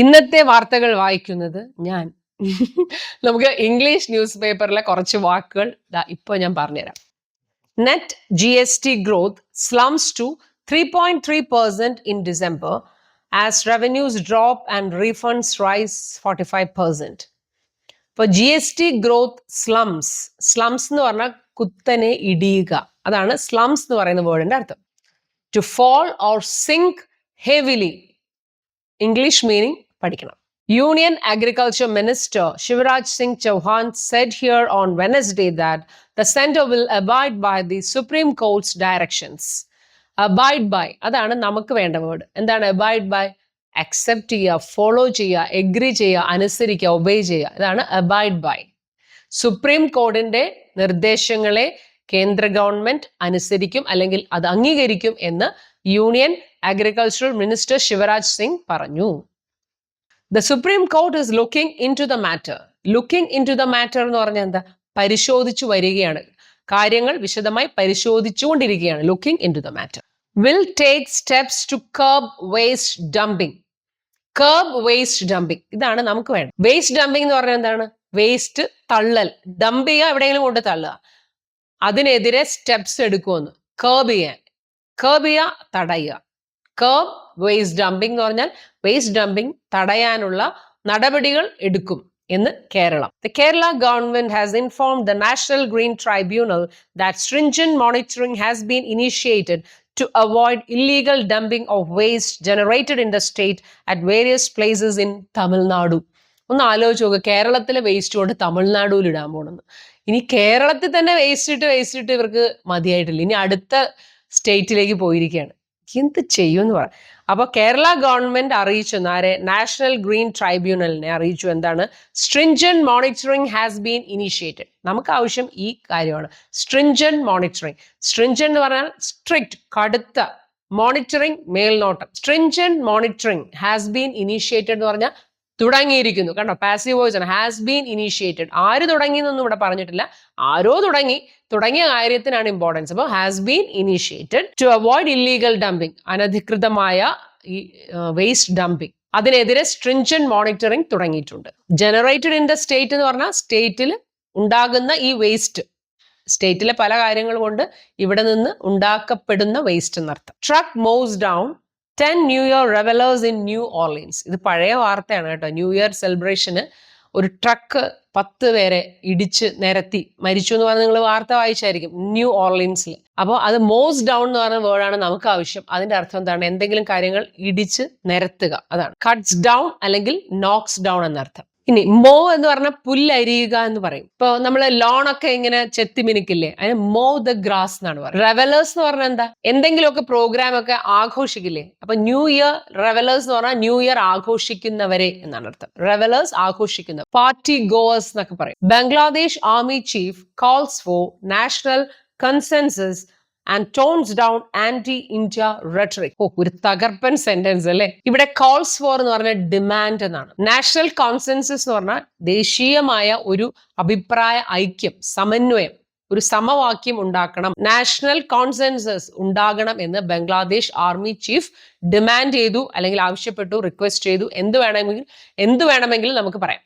ഇന്നത്തെ വാർത്തകൾ വായിക്കുന്നത് ഞാൻ. നമുക്ക് ഇംഗ്ലീഷ് ന്യൂസ് പേപ്പറിലെ കുറച്ച് വാക്കുകൾ ദാ ഇപ്പോൾ ഞാൻ പറഞ്ഞുതരാം. Net G S T growth slumps to three point three percent in December as revenues drop and refunds rise forty five percent ഇപ്പോൾ G S T growth slumps slumps എന്ന് പറഞ്ഞാൽ കുത്തനെ ഇടിയുക. അതാണ് സ്ലംസ് എന്ന് പറയുന്ന വേർഡിന്റെ അർത്ഥം. To fall or sink heavily English meaning പഠിക്കണം. Union agriculture minister Shivraj Singh Chouhan said here on Wednesday that the centre will abide by the Supreme Court's directions abide by അതാണ് നമുക്ക് വേണ്ട വേർഡ് എന്താണ് abide by accept ചെയ്യുക follow ചെയ്യുക agree ചെയ്യുക അനുസരിക്കുക obey ചെയ്യുക. ഇതാണ് അബൈഡ് ബൈ സുപ്രീം കോടതിന്റെ നിർദ്ദേശങ്ങളെ കേന്ദ്ര ഗവൺമെന്റ് അനുസരിക്കും അല്ലെങ്കിൽ അത് അംഗീകരിക്കും എന്ന് union agricultural minister Shivraj Singh പറഞ്ഞു. The Supreme Court is looking into the matter looking into the matter എന്ന് പറഞ്ഞാൽ എന്താ? പരിശോധിച്ചു വരികയാണ്. കാര്യങ്ങൾ വിശദമായി പരിശോധിച്ചുകൊണ്ടിരിക്കുകയാണ്. Looking into the matter will take steps to curb waste dumping curb waste dumping ഇതാണ് നമുക്ക് വേണം വേസ്റ്റ് ഡംപിംഗ് എന്ന് പറഞ്ഞാൽ എന്താണ്? വേസ്റ്റ് തള്ളൽ. ഡംപ് ചെയ്യുക എവിടെയെങ്കിലും കൊണ്ട് തള്ളുക. അതിനെതിരെ സ്റ്റെപ്സ് എടുക്കുമെന്ന്. കേർബ് ചെയ്യാൻ. കേർബ് ചെയ്യുക തടയുക. കേർബ് വേസ്റ്റ് ഡംപിംഗ് എന്ന് പറഞ്ഞാൽ വേസ്റ്റ് ഡംപിംഗ് തടയാനുള്ള നടപടികൾ എടുക്കും എന്ന് Keralam. The Kerala government has informed the national green tribunal that stringent monitoring has been initiated to avoid illegal dumping of waste generated in the state at various places in Nadu. ഒന്ന് ആലോചിച്ച് നോക്കുക കേരളത്തിലെ waste കൊണ്ട് തമിഴ്നാടുവിൽ ഇടാൻ പോണെന്ന്. ഇനി കേരളത്തിൽ തന്നെ വേസ്റ്റ് ഇട്ട് വേസ്റ്റ് ഇട്ട് ഇവർക്ക് മതിയായിട്ടില്ല. ഇനി അടുത്ത സ്റ്റേറ്റിലേക്ക് പോയിരിക്കുകയാണ് എന്ത് ചെയ്യുമെന്ന് പറ. അപ്പൊ കേരള ഗവൺമെന്റ് അറിയിച്ചു ആരെ? നാഷണൽ ഗ്രീൻ ട്രൈബ്യൂണലിനെ അറിയിച്ചു. എന്താണ്? Stringent monitoring has been initiated. നമുക്ക് ആവശ്യം ഈ കാര്യമാണ്. Stringent monitoring. സ്ട്രിഞ്ചൻ എന്ന് പറഞ്ഞാൽ സ്ട്രിക്റ്റ് കടുത്ത മോണിറ്ററിംഗ് മേൽനോട്ടം. Stringent monitoring has been initiated എന്ന് പറഞ്ഞാൽ തുടങ്ങിയിരിക്കുന്നു. കണ്ടോ? പാസീവ് വോയിസ് ആണ്. ഹാസ് ബീൻ ഇനീഷ്യേറ്റഡ് ആര് തുടങ്ങി എന്നൊന്നും ഇവിടെ പറഞ്ഞിട്ടില്ല. ആരോ തുടങ്ങി. തുടങ്ങിയ കാര്യത്തിനാണ് ഇമ്പോർട്ടൻസ് അപ്പോൾ has been initiated to avoid illegal dumping അനധികൃതമായ ഈ വേസ്റ്റ് ഡംപിംഗ് അതിനെതിരെ സ്ട്രിഞ്ചൻ മോണിറ്ററിംഗ് തുടങ്ങിയിട്ടുണ്ട്. ജനറേറ്റഡ് ഇൻ ദ സ്റ്റേറ്റ് എന്ന് പറഞ്ഞാൽ സ്റ്റേറ്റിൽ ഉണ്ടാകുന്ന ഈ വേസ്റ്റ് സ്റ്റേറ്റിലെ പല കാര്യങ്ങൾ കൊണ്ട് ഇവിടെ നിന്ന് ഉണ്ടാക്കപ്പെടുന്ന വേസ്റ്റ് എന്നർത്ഥം. Truck mows down ten new year revellers in new Orleans. ഇത് പഴയ വാർത്തയാണ് കേട്ടോ. ന്യൂ ഇയർ സെലിബ്രേഷന് ഒരു ട്രക്ക് പത്ത് പേരെ ഇടിച്ച് നിരത്തി മരിച്ചു എന്ന് പറഞ്ഞാൽ നിങ്ങൾ വാർത്ത വായിച്ചായിരിക്കും. ന്യൂ ഓർലിൻസിൽ അപ്പോൾ അത് മോസ് ഡൗൺ എന്ന് പറഞ്ഞ വേർഡാണ് നമുക്ക് ആവശ്യം. അതിന്റെ അർത്ഥം എന്താണ്? എന്തെങ്കിലും കാര്യങ്ങൾ ഇടിച്ച് നിരത്തുക. അതാണ്. കട്ട്സ് ഡൗൺ അല്ലെങ്കിൽ നോക്സ് ഡൗൺ എന്നർത്ഥം. ഇനി മോ എന്ന് പറഞ്ഞാൽ പുല്ലരിയുക എന്ന് പറയും. ഇപ്പൊ നമ്മൾ ലോണൊക്കെ ഇങ്ങനെ ചെത്തി മിനുക്കില്ലേ അതിന് മോ ദ ഗ്രാസ് എന്നാണ് പറയുന്നത്. റെവലേഴ്സ് എന്ന് പറഞ്ഞാൽ എന്താ? എന്തെങ്കിലുമൊക്കെ പ്രോഗ്രാം ഒക്കെ ആഘോഷിക്കില്ലേ? അപ്പൊ ന്യൂ ഇയർ റെവലേഴ്സ് എന്ന് പറഞ്ഞാൽ ന്യൂ ഇയർ ആഘോഷിക്കുന്നവരെ എന്നാണ് അർത്ഥം. റെവലേഴ്സ് ആഘോഷിക്കുന്ന പാർട്ടി ഗോവേഴ്സ് എന്നൊക്കെ പറയും. Bangladesh army chief calls for national consensus and tones down anti India rhetoric ഓ ഒരു തകർപ്പൻ സെന്റൻസ് അല്ലേ? ഇവിടെ കോൾസ് ഫോർ എന്ന് പറഞ്ഞ ഡിമാൻഡ് എന്നാണ്. നാഷണൽ കോൺസെൻസസ് എന്ന് പറഞ്ഞാൽ ദേശീയമായ ഒരു അഭിപ്രായ ഐക്യം സമന്വയം ഒരു സമവാക്യം ഉണ്ടാക്കണം. നാഷണൽ കോൺസെൻസസ് ഉണ്ടാകണം എന്ന് ബംഗ്ലാദേശ് ആർമി ചീഫ് ഡിമാൻഡ് ചെയ്തു അല്ലെങ്കിൽ ആവശ്യപ്പെട്ടു റിക്വസ്റ്റ് ചെയ്തു. എന്ത് വേണമെങ്കിൽ എന്ത് വേണമെങ്കിലും നമുക്ക് പറയാം.